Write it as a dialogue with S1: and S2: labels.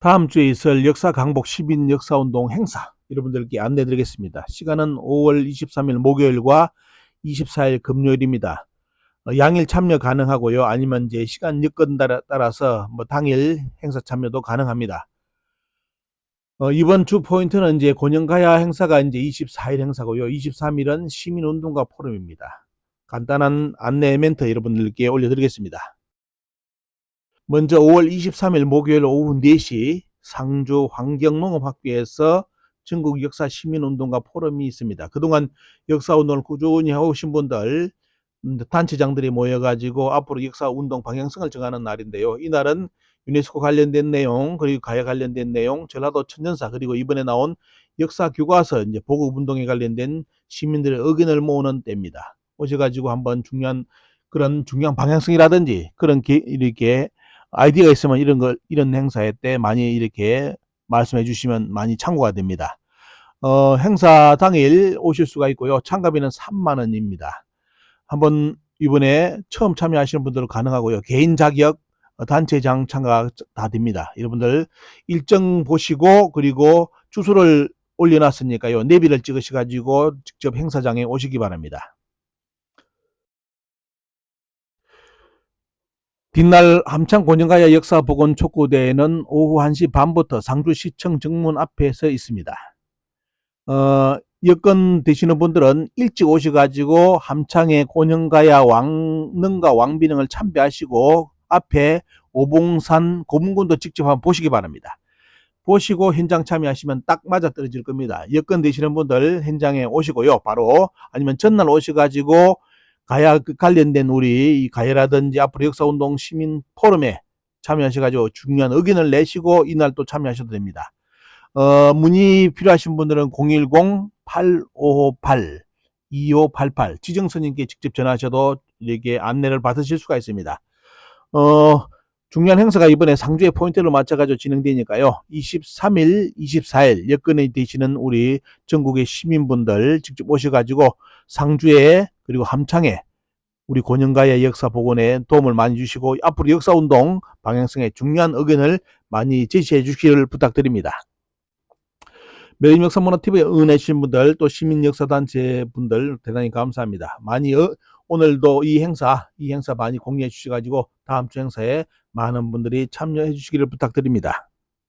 S1: 다음 주에 있을 역사 강복 10인 역사운동 행사 여러분들께 안내 드리겠습니다. 시간은 5월 23일 목요일과 24일 금요일입니다. 어, 양일 참여 가능하고요. 아니면 이제 시간 여건 따라- 따라서 뭐 당일 행사 참여도 가능합니다. 어, 이번 주 포인트는 이제 곤영가야 행사가 이제 24일 행사고요. 23일은 시민운동가 포럼입니다. 간단한 안내 멘트 여러분들께 올려드리겠습니다. 먼저 5월 23일 목요일 오후 4시 상주 환경농업학교에서 전국 역사 시민운동가 포럼이 있습니다. 그동안 역사운동을 꾸준히 해오신 분들, 음, 단체장들이 모여가지고 앞으로 역사운동 방향성을 정하는 날인데요. 이날은 유네스코 관련된 내용, 그리고 가야 관련된 내용, 전라도 천년사, 그리고 이번에 나온 역사 교과서, 이제 보급운동에 관련된 시민들의 의견을 모으는 때입니다. 오셔가지고 한번 중요한 그런 중요한 방향성이라든지 그런 게 이렇게 아이디어가 있으면 이런 걸 이런 행사에 때 많이 이렇게 말씀해 주시면 많이 참고가 됩니다. 어, 행사 당일 오실 수가 있고요. 참가비는 3만 원입니다. 한번 이번에 처음 참여하시는 분들은 가능하고요. 개인 자격 어, 단체장 참가 다 됩니다. 여러분들 일정 보시고 그리고 주소를 올려놨으니까요. 내비를 찍으셔가지고 직접 행사장에 오시기 바랍니다. 뒷날 함창 곤영가야 역사복원 촉구대회는 오후 1시 반부터 상주시청 정문 앞에서 있습니다. 어, 여건 되시는 분들은 일찍 오셔가지고 함창의 곤영가야 왕릉과 왕비릉을 참배하시고 앞에 오봉산 고문군도 직접 한번 보시기 바랍니다. 보시고 현장 참여하시면 딱 맞아 떨어질 겁니다. 여건 되시는 분들 현장에 오시고요. 바로 아니면 전날 오셔가지고 가야 그 관련된 우리 이 가야라든지 앞으로 역사운동 시민 포럼에 참여하셔가지고 중요한 의견을 내시고 이날 또 참여하셔도 됩니다. 어, 문의 필요하신 분들은 010-8558-2588 지정선님께 직접 전화하셔도 이렇게 안내를 받으실 수가 있습니다. 어, 중요한 행사가 이번에 상주에 포인트를 맞춰가지고 진행되니까요. 23일, 24일 여건에 되시는 우리 전국의 시민분들 직접 오셔가지고 상주에 그리고 함창에 우리 곤영가의 역사 복원에 도움을 많이 주시고 앞으로 역사 운동 방향성에 중요한 의견을 많이 제시해 주시기를 부탁드립니다. 매일 역사 문화 TV에 응원해 주신 분들 또 시민 역사 단체 분들 대단히 감사합니다. 많이 어, 오늘도 이 행사 이 행사 많이 공유해 주셔가지고 다음 주 행사에 많은 분들이 참여해 주시기를 부탁드립니다.